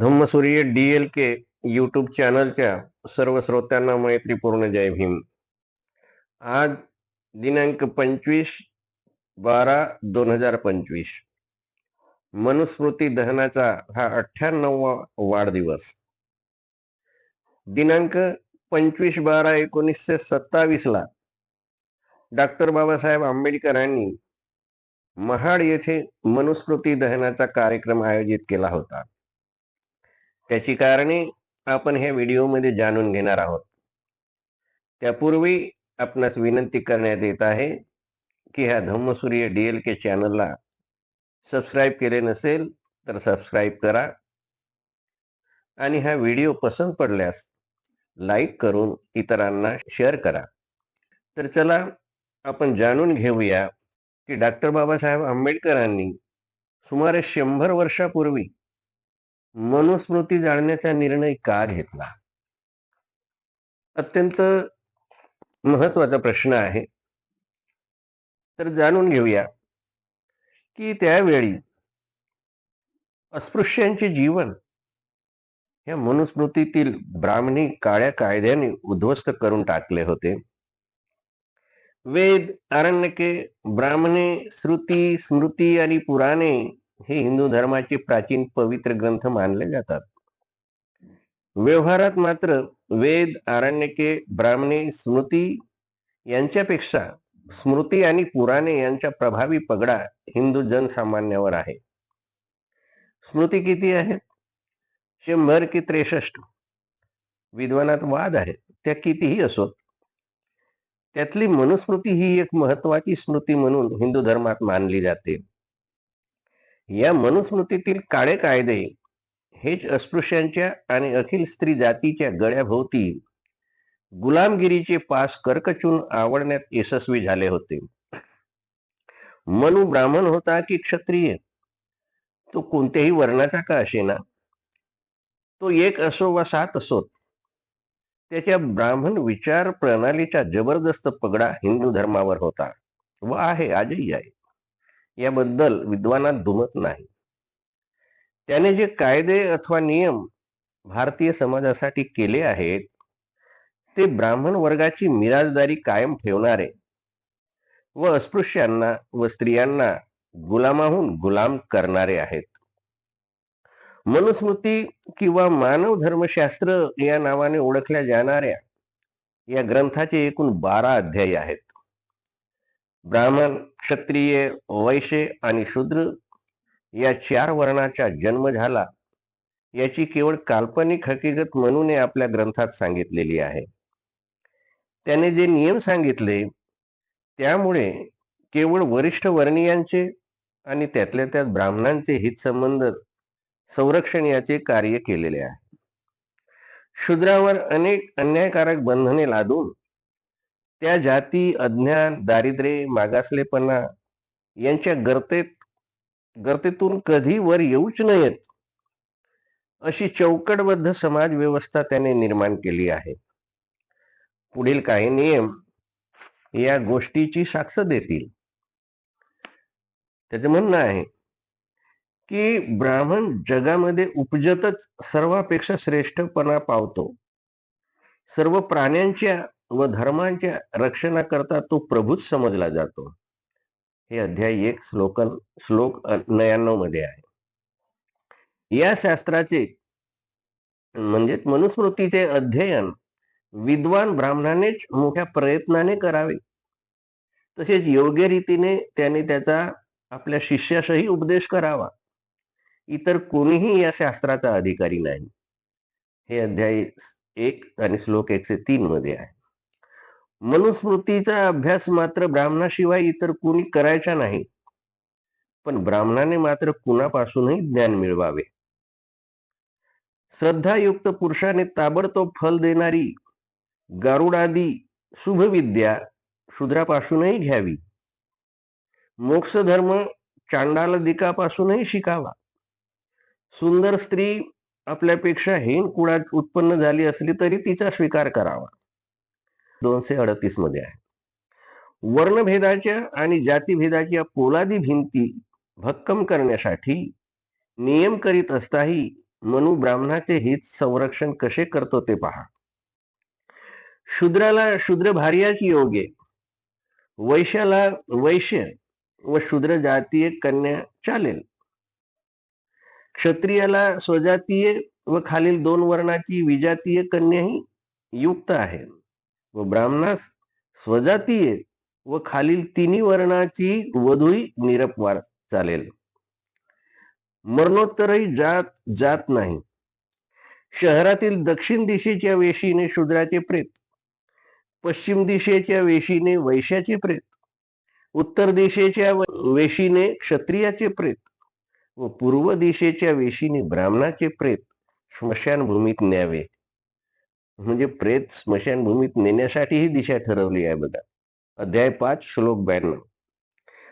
Dhammasurya D L K YouTube चॅनलच्या सर्व श्रोत्यांना मैत्रीपूर्ण जय भीम. आज दिनांक पंचवीस बारा दोन हजार पंचवीस. मनुस्मृती दहनाचा हा अठ्ठ्याण्णववा वाढदिवस. दिनांक पंचवीस बारा एकोणीसशे सत्तावीस ला डॉक्टर बाबासाहेब आंबेडकरांनी महाड येथे मनुस्मृती दहनाचा कार्यक्रम आयोजित केला होता. त्याची कारणे आपण ह्या व्हिडिओमध्ये जाणून घेणार आहोत. त्यापूर्वी आपणास विनंती करण्यात येत आहे की ह्या धम्मसूर्य डी एल के चॅनलला सबस्क्राईब केले नसेल तर सबस्क्राईब करा. आणि हा व्हिडिओ पसंत पडल्यास लाईक करून इतरांना शेअर करा. तर चला आपण जाणून घेऊया की डॉक्टर बाबासाहेब आंबेडकरांनी सुमारे शंभर वर्षापूर्वी मनुस्मृती जाणण्याचा निर्णय का घेतला? अत्यंत महत्त्वाचा प्रश्न आहे. तर जाणून घेऊया की त्यावेळी अस्पृश्यांचे जीवन या मनुस्मृतीतील ब्राह्मणी काळ्या कायद्याने उद्ध्वस्त करून टाकले होते. वेद आरण्यके ब्राह्मणे श्रुती स्मृती आणि पुराणे हे हिंदू धर्माचे प्राचीन पवित्र ग्रंथ मानले जातात. व्यवहारात मात्र वेद आरण्यके ब्राह्मणे स्मृती यांच्यापेक्षा स्मृती आणि पुराणे यांचा प्रभावी पगडा हिंदू जनसामान्यावर आहे. स्मृती किती आहेत? शंभर की त्रेसष्ट. विद्वानात वाद आहेत त्या कितीही असोत. त्यातली मनुस्मृती ही एक महत्वाची स्मृती म्हणून हिंदू धर्मात मानली जाते. या मनुस्मृतीतील काळे कायदे हेच अस्पृश्यांच्या आणि अखिल स्त्री जातीच्या गळ्याभोवती गुलामगिरीचे पास कर्कचून आवडण्यात यशस्वी झाले होते. मनु ब्राह्मण होता की क्षत्रिय? तो कोणत्याही वर्णाचा का असेना? तो एक असो वा सात असोत. त्याच्या ब्राह्मण विचार प्रणालीचा जबरदस्त पगडा हिंदू धर्मावर होता व आहे आजही आहे. याबद्दल विद्वानात दुमत नाही. त्याने जे कायदे अथवा नियम भारतीय समाजासाठी केले आहेत ते ब्राह्मण वर्गाची मिराजदारी कायम ठेवणारे व अस्पृश्यांना व स्त्रियांना गुलामाहून गुलाम करणारे आहेत. मनुस्मृती किंवा मानव धर्मशास्त्र या नावाने ओळखल्या जाणाऱ्या या ग्रंथाचे एकूण बारा अध्याय आहेत. ब्राह्मण क्षत्रिय वैश्य आणि शूद्र या चार वर्णाचा जन्म झाला याची केवळ काल्पनिक हकीकत म्हणून आपल्या ग्रंथात सांगितलेली आहे. त्याने जे नियम सांगितले त्यामुळे केवळ वरिष्ठ वर्णीयांचे आणि त्यातल्या त्यात ब्राह्मणांचे हितसंबंध संरक्षण याचे कार्य केलेले आहे. शूद्रावर अनेक अन्यायकारक बंधने लादून त्या जाती अज्ञान दारिद्र्य मागासलेपणा यांच्या गर्तेत गर्तेतून कधी वर येऊच नयेत अशी चौकटबद्ध समाज व्यवस्था त्याने निर्माण केली आहे. पुढील काही नियम या गोष्टीची साक्ष देतील. त्याचं म्हणणं आहे की ब्राह्मण जगामध्ये उपजतच सर्वापेक्षा श्रेष्ठपणा पावतो. सर्व प्राण्यांच्या व धर्मांच्या रक्षणाकरता तो प्रभूच समजला जातो. हे अध्याय एक श्लोक श्लोक नव्याण्णवमध्ये आहे. या शास्त्राचे म्हणजे मनुस्मृतीचे अध्ययन विद्वान ब्राह्मणानेच मोठ्या प्रयत्नाने करावे. तसेच योग्य रीतीने त्याने त्याचा आपल्या शिष्यासही उपदेश करावा. इतर कोणीही या शास्त्राचा अधिकारी नाही. हे अध्याय एक आणि श्लोक एकशे तीन मध्ये आहे. मनुस्मृतीचा अभ्यास मात्र ब्राह्मणाशिवाय इतर कुणी करायचा नाही. पण ब्राह्मणाने मात्र कुणापासूनही ज्ञान मिळवावे. श्रद्धायुक्त पुरुषाने ताबडतोब फल देणारी गारुडादी शुभविद्या शूद्रापासूनही घ्यावी. मोक्ष धर्म चांडालदिकापासूनही शिकावा. सुंदर स्त्री आपल्यापेक्षा हेन कुळात उत्पन्न झाली असली तरी तिचा स्वीकार करावा. दोनशे अडतीसमध्ये आहे. वर्णभेदाच्या आणि जातीभेदाच्या पोलादी भिंती भक्कम करण्यासाठी नियम करीत असताही मनु ब्राह्मणाचे हित संरक्षण कसे करतो ते पहा. शूद्राला शूद्र भार्याची योगे वैश्याला वैश्य व शूद्र जातीय कन्या चालेल. क्षत्रियाला स्वजातीय व खालील दोन वर्णाची विजातीय कन्याही युक्त आहे. व ब्राह्मणास स्वजातीय व खालील तिन्ही वर्णाची वधूही निरपवार चालेल. मरणोत्तरही जात जात नाही. शहरातील दक्षिण दिशेच्या वेशीने शूद्राचे प्रेत पश्चिम दिशेच्या वेशीने वैश्याचे प्रेत उत्तर दिशेच्या वेशीने क्षत्रियाचे प्रेत व पूर्व दिशेच्या वेशीने ब्राह्मणाचे प्रेत स्मशानभूमीत न्यावे. म्हणजे प्रेत स्मशानभूमीत नेण्यासाठी ही दिशा ठरवली आहे बघा. अध्याय पाच श्लोक ब्याण्णव.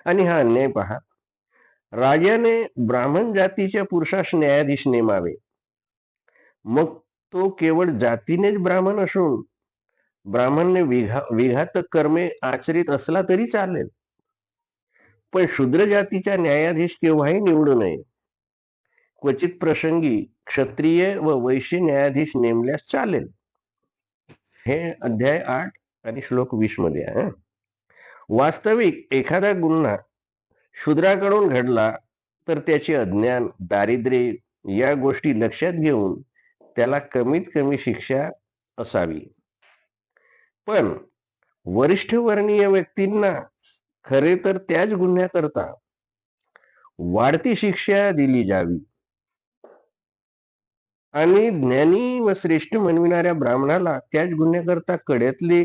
आणि हा अन्याय पहा. राजाने ब्राह्मण जातीच्या पुरुषास न्यायाधीश नेमावे. मग तो केवळ जातीनेच ब्राह्मण असून ब्राह्मणने विघा विघातक कर्मे आचरित असला तरी चालेल. पण शूद्र जातीचा न्यायाधीश केव्हाही निवडू नये. क्वचित प्रसंगी क्षत्रिय व वैश्य न्यायाधीश नेमल्यास चालेल. हे अध्याय आठ आणि श्लोक वीसमध्ये आहे वास्तविक एखादा गुन्हा शूद्राकडून घडला तर त्याचे अज्ञान दारिद्र्य या गोष्टी लक्षात घेऊन त्याला कमीत कमी शिक्षा असावी. पण वरिष्ठ वर्णीय व्यक्तींना खरे तर त्याच गुन्ह्याकरता वाढती शिक्षा दिली जावी. आणि ज्ञानी व श्रेष्ठ म्हणविणाऱ्या ब्राह्मणाला त्याच गुन्ह्याकरता कड्यातली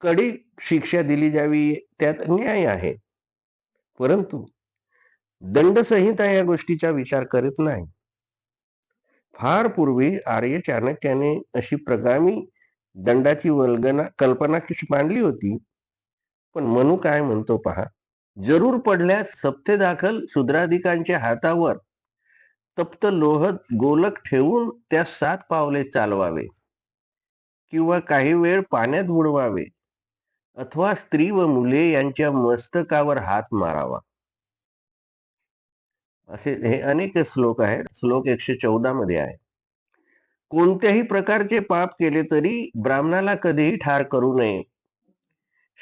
कडी शिक्षा दिली जावी त्यात न्याय आहे. परंतु दंडसंहिता या गोष्टीचा विचार करत नाही. फार पूर्वी आर्य चाणक्याने अशी प्रगामी दंडाची वल्गना कल्पना कशी मांडली होती. पण मनू काय म्हणतो पहा? जरूर पडल्यास सप्ते दाखल शूद्राधिकांच्या हातावर तप्त लोह गोलक ठेवून त्या सात पावले चालवावे. किंवा काही वेळ पाण्यात बुडवावे. अथवा स्त्री व मुले यांच्या मस्तकावर हात मारावा. असे हे अनेक श्लोक आहेत. श्लोक एकशे चौदा मध्ये आहे. कोणत्याही प्रकारचे पाप केले तरी ब्राह्मणाला कधीही ठार करू नये.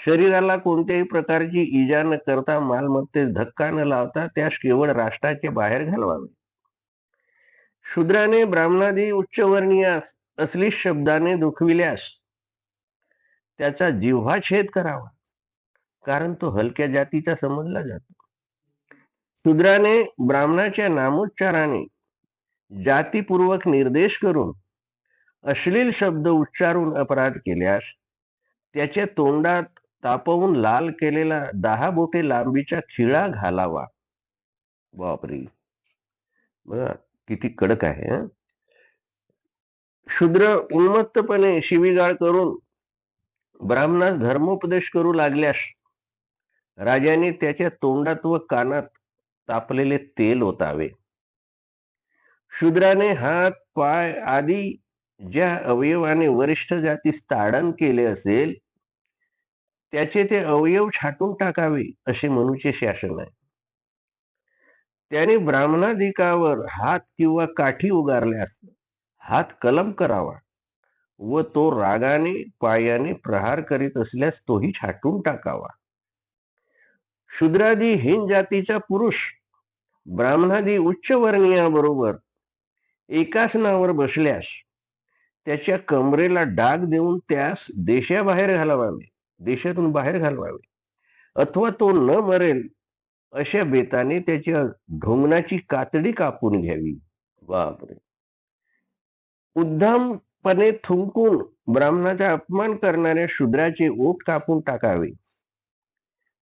शरीराला कोणत्याही प्रकारची इजा न करता मालमत्तेस धक्का न लावता त्यास केवळ राष्ट्राच्या बाहेर घालवावे. शूद्राने ब्राह्मणादी उच्चवर्णीयास असली शब्दाने दुखविल्यास त्याचा जिव्हा छेद करावा. कारण तो हलक्या जातीचा समजला जातो. शूद्राने ब्राह्मणाच्या नामोच्चाराने जातीपूर्वक निर्देश करून अश्लील शब्द उच्चारून अपराध केल्यास त्याच्या तोंडात तापवून लाल केलेला दहा बोटे लांबीचा खिळा घालावा. बापरे! बघा किती कडक आहे शूद्र उन्मत्तपणे शिवीगाळ करून ब्राह्मणास धर्मोपदेश करू लागल्यास राजाने त्याच्या तोंडात व कानात तापलेले तेल ओतावे. शूद्राने हात पाय आदी ज्या अवयवाने वरिष्ठ जातीस ताडण केले असेल त्याचे ते अवयव छाटून टाकावे असे मनुचे शासन आहे. त्याने ब्राह्मणाधिकावर हात किंवा काठी उगारल्यास हात कलम करावा व तो रागाने पायाने प्रहार करीत असल्यास तोही छाटून टाकावा. शूद्रादी हीन जातीचा पुरुष ब्राह्मणादी उच्च वर्णीयाबरोबर एकाच नावर बसल्यास त्याच्या कमरेला डाग देऊन त्यास देशाबाहेर घालावावे देशातून बाहेर घालवावे. अथवा तो न मरेल अशा बेताने त्याच्या ढोंगणाची कातडी कापून घ्यावी. बापरे! उद्धामपणे थुंकून ब्राह्मणाचा अपमान करणाऱ्या शूद्राचे ओठ कापून टाकावे.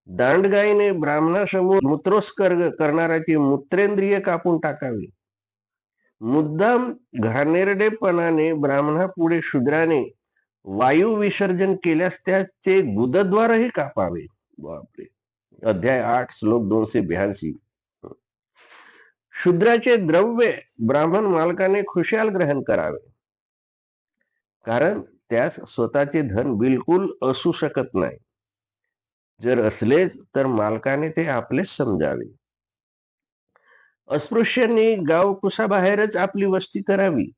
दांडगाईने ब्राह्मणासमोर मूत्रोस्कर करणाऱ्याचे मूत्रेंद्रिय कापून टाकावे. मुद्दाम घाणेरडेपणाने ब्राह्मणापुढे शूद्राने वायू विसर्जन केल्यास त्याचे गुदद्वारही कापावे. बापरे! अध्याय आठ श्लोक दोनशे ब्याऐंशी. शूद्राचे द्रव्य ब्राह्मण मालकाने खुशाल ग्रहण करावे. कारण त्यास स्वतःचे धन बिलकुल असू शकत नाही. जर असलेच तर मालकाने ते आपलेच समजावे. अस्पृश्यांनी गाव कुसाबाहेरच आपली वस्ती करावी.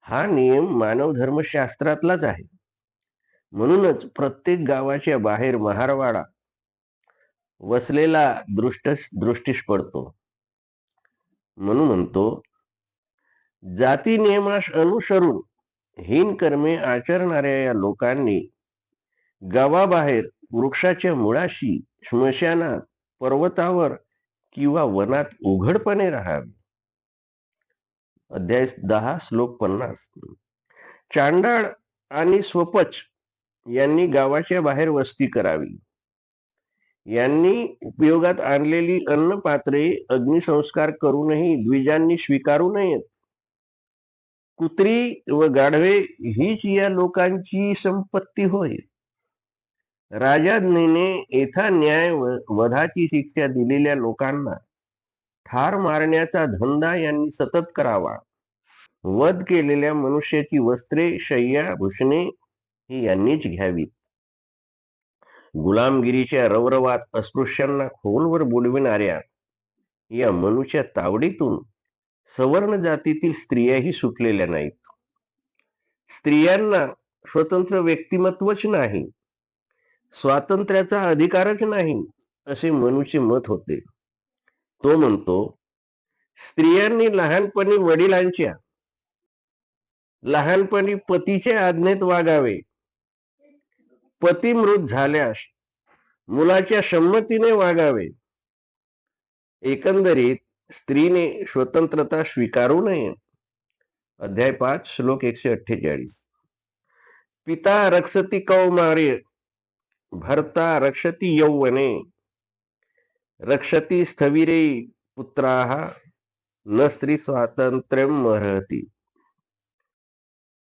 हा नियम मानव धर्मशास्त्रातलाच आहे. म्हणूनच प्रत्येक गावाच्या बाहेर महारवाडा वसलेला दृष्ट दृष्टीस पडतो. म्हणून म्हणतो जाती नियमास अनुसरून हीन कर्मे आचरणाऱ्या या लोकांनी गावाबाहेर वृक्षाच्या मुळाशी स्मशानात पर्वतावर किंवा वनात उघडपणे राहावे. अध्याय दहा श्लोक पन्नास. चांडाळ आणि स्वपच यांनी गावाच्या बाहेर वस्ती करावी. यांनी उपयोगात आणलेली अन्न पात्रे अग्निसंस्कार करूनही द्विजांनी स्वीकारू नयेत. कुत्री व गाढवे हीच या लोकांची संपत्ती होय. राजाज्ञेने येथा न्याय व वधाची शिक्षा दिलेल्या लोकांना ठार मारण्याचा धंदा यांनी सतत करावा. वध केलेल्या मनुष्याची वस्त्रे शय्या भूषणे ही यांनीच घ्यावीत. गुलामगिरीच्या रवरवात अस्पृश्यांना खोलवर बोलविणाऱ्या या मनूच्या तावडीतून सवर्ण जातीतील स्त्रियाही सुटलेल्या नाहीत. स्त्रियांना स्वतंत्र व्यक्तिमत्वच नाही. स्वातंत्र्याचा अधिकारच नाही असे मनूचे मत होते. तो म्हणतो स्त्रियांनी लहानपणी वडिलांच्या लहानपणी पतीच्या आज्ञेत वागावे. पतिमृत झाल्यास मुलाच्या संमतीने वागावे. एकंदरीत स्त्रीने स्वतंत्रता स्वीकारू नये. अध्याय पाच श्लोक एकशे अठ्ठेचाळीस. पिता रक्षती कौमार्य भरता रक्षती यौवने. रक्षती स्थविरे पुत्राः न स्त्री स्वातंत्र्य महती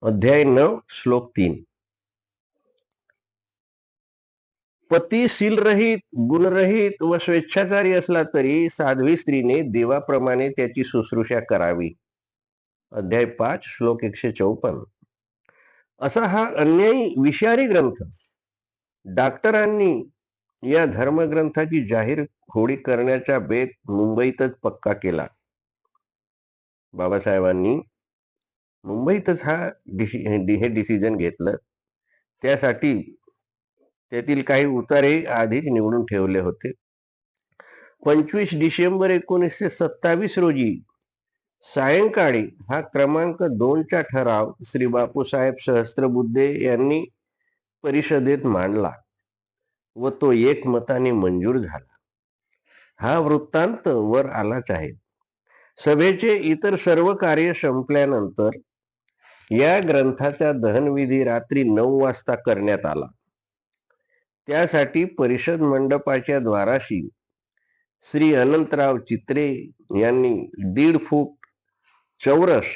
अध्याय नऊ श्लोक तीन. पती शीलरहित गुणरहित व स्वेच्छाचारी असला तरी साध्वी स्त्रीने देवाप्रमाणे त्याची शुश्रूषा करावी. अध्याय पाच श्लोक एकशे चौपन्न. असा हा अन्यायी विषारी ग्रंथ. डॉक्टरांनी या धर्मग्रंथाची जाहीर होळी करण्याचा बेत मुंबईतच पक्का केला. बाबासाहेबांनी मुंबईतच हा हे डिसिजन घेतलं. त्यासाठी त्यातील काही उतारे आधीच निवडून ठेवले होते. पंचवीस डिसेंबर एकोणीसशे सत्तावीस रोजी सायंकाळी हा क्रमांक दोनचा ठराव श्री बापूसाहेब सहस्त्रबुद्धे यांनी परिषदेत मांडला व तो एक मताने मंजूर झाला. हा वृत्तांत वर आलाच आहे. सभेचे इतर सर्व कार्य संपल्यानंतर या ग्रंथाचा दहनविधी रात्री नऊ वाजता करण्यात आला. त्यासाठी परिषद मंडपाच्या द्वाराशी श्री अनंतराव चित्रे यांनी दीड फूट चौरस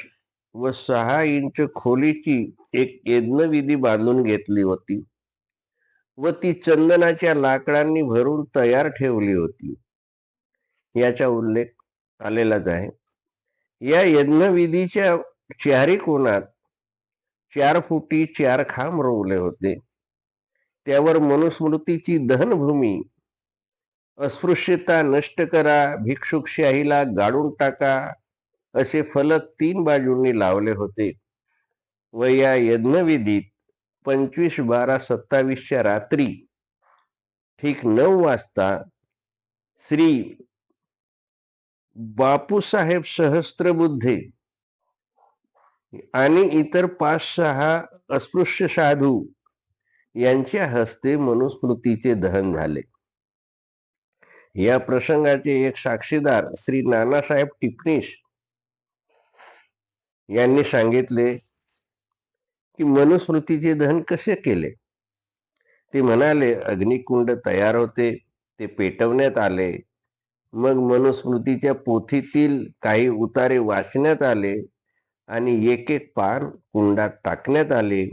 व सहा इंच खोलीची एक यज्ञविधी बांधून घेतली होती व ती चंदनाच्या लाकडांनी भरून तयार ठेवली होती. याचा उल्लेख आलेलाच आहे. या यज्ञविधीच्या चारी कोणात? चार फुटी चार खांब रोवले होते. त्यावर मनुस्मृतीची दहनभूमी. अस्पृश्यता नष्ट करा भिक्षुकशाहीला गाडून टाका असे फलक तीन बाजूंनी लावले होते. व या यज्ञविधीत पंचवीस बारा सत्तावीसच्या रात्री ठीक नऊ वाजता श्री बापूसाहेब सहस्त्रबुद्धे आणि इतर पाच सहा अस्पृश्य साधू यांच्या हस्ते मनुस्मृतीचे दहन झाले. या प्रसंगाचे एक साक्षीदार श्री नानासाहेब टिपणीस यांनी सांगितले की मनुस्मृतीचे दहन कसे केले? ते म्हणाले अग्निकुंड तयार होते ते पेटवण्यात आले. मग मनुस्मृतीच्या पोथीतील काही उतारे वाचण्यात आले आणि एक एक पान कुंडात टाकण्यात आले.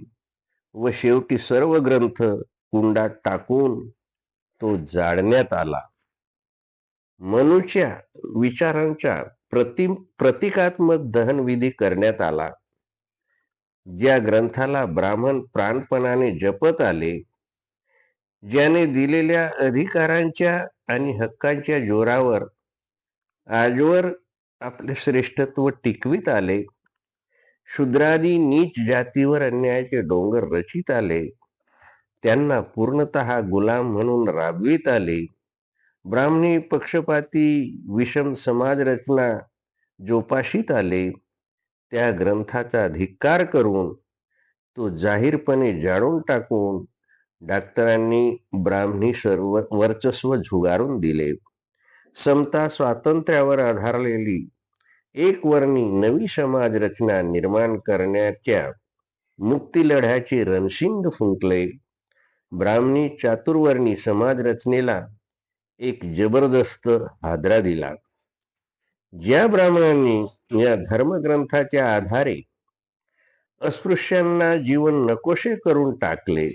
व शेवटी सर्व ग्रंथ कुंडात टाकून तो जाळण्यात आला. मनुष्या विचारांच्या प्रति प्रतिकात्मक दहनविधी करण्यात आला. ज्या ग्रंथाला ब्राह्मण प्राणपणाने जपत आले ज्याने दिलेल्या अधिकारांच्या आणि हक्कांच्या जोरावर आजवर आपले श्रेष्ठत्व टिकवित आले शूद्रादी नीच जातीवर अन्यायाचे डोंगर रचित आले. त्यांना पूर्णतः गुलाम म्हणून राबवित आले. ब्राह्मणी पक्षपाती विषम समाज रचना जोपाशीत आले. त्या ग्रंथाचा धिक्कार करून तो जाहीरपणे जाळून टाकून डॉक्टरांनी ब्राह्मणी सर्व वर्चस्व झुगारून दिले. समता स्वातंत्र्यावर आधारलेली एक वर्णी नवी समाज रचना निर्माण करण्याच्या मुक्ती लढ्याचे रणशिंग फुंकले. ब्राह्मणी चातुर्वर्णी समाज रचनेला एक जबरदस्त हादरा दिला. ज्या ब्राह्मणांनी या धर्मग्रंथाच्या आधारे अस्पृश्यांना जीवन नकोशे करून टाकले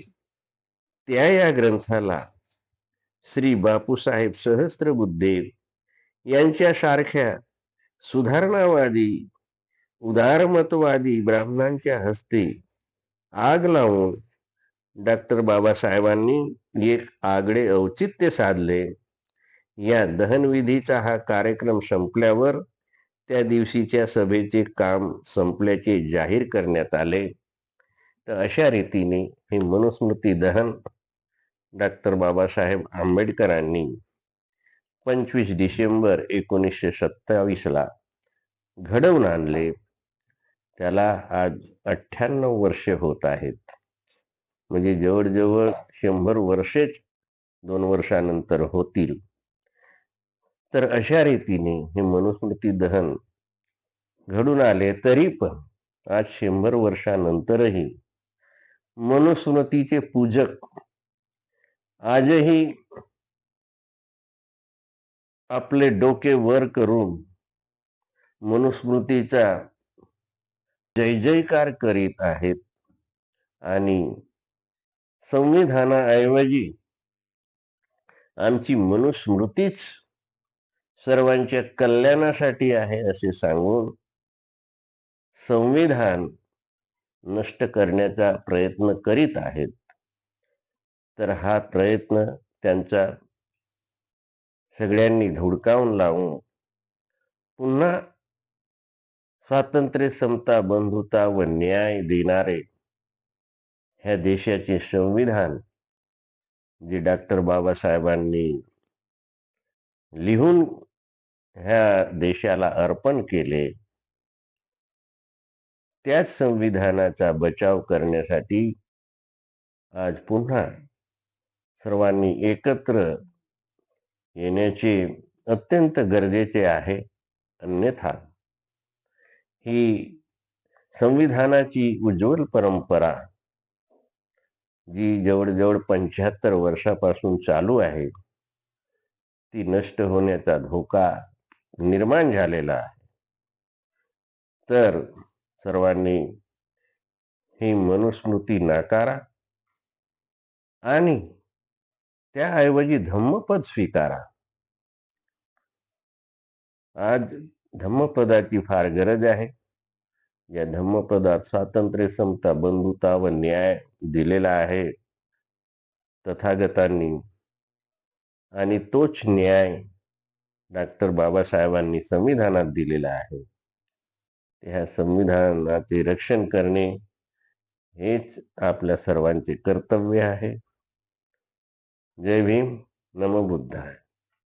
त्या या ग्रंथाला श्री बापूसाहेब सहस्त्रबुद्धे यांच्यासारख्या सुधारणावादी उदारमतवादी ब्राह्मणांच्या हस्ते आग लावून डॉक्टर बाबासाहेबांनी एक आगळे औचित्य साधले. या दहनविधीचा हा कार्यक्रम संपल्यावर त्या दिवशीच्या सभेचे काम संपल्याचे जाहीर करण्यात आले. तर अशा रीतीने हे मनुस्मृती दहन डॉक्टर बाबासाहेब आंबेडकरांनी पंचवीस डिसेंबर एकोणीसशे सत्तावीसला घडवून आणले. त्याला आज अठ्ठ्याण्णव वर्षे होत आहेत. म्हणजे जवळजवळ शंभर वर्षेच दोन वर्षानंतर होतील. तर अशा रीतीने हे मनुस्मृती दहन घडून आले तरी पण आज शंभर वर्षानंतरही मनुस्मृतीचे पूजक आजही आपले डोके वर करून मनुस्मृतीचा जय जयकार करीत आहेत. आणि संविधानाऐवजी आमची मनुस्मृतीच सर्वांच्या कल्याणासाठी आहे असे सांगून संविधान नष्ट करण्याचा प्रयत्न करीत आहेत. तर हा प्रयत्न त्यांचा सगळ्यांनी धुडकावून लावून पुन्हा स्वातंत्र्य समता बंधुता व न्याय देणारे ह्या देशाचे संविधान जे डॉक्टर बाबासाहेबांनी लिहून ह्या देशाला अर्पण केले त्याच संविधानाचा बचाव करण्यासाठी आज पुन्हा सर्वांनी एकत्र येण्याचे अत्यंत गरजेचे आहे अन्यथा ही संविधानाची उज्ज्वल परंपरा जी जवळजवळ पंच्याहत्तर वर्षापासून चालू आहे ती नष्ट होण्याचा धोका निर्माण झालेला आहे. तर सर्वांनी ही मनुस्मृती नाकारा आणि त्याऐवजी धम्मपद स्वीकारा. आज धम्मपदाची फार गरज आहे. या धम्मपदात स्वातंत्र्य समता बंधुता व न्याय दिलेला आहे. तथागतांनी आणि तोच न्याय डॉक्टर बाबासाहेबांनी संविधानात दिलेला आहे. ह्या संविधानाचे रक्षण करणे हेच आपल्या सर्वांचे कर्तव्य आहे. जय भीम नमो बुद्धाय.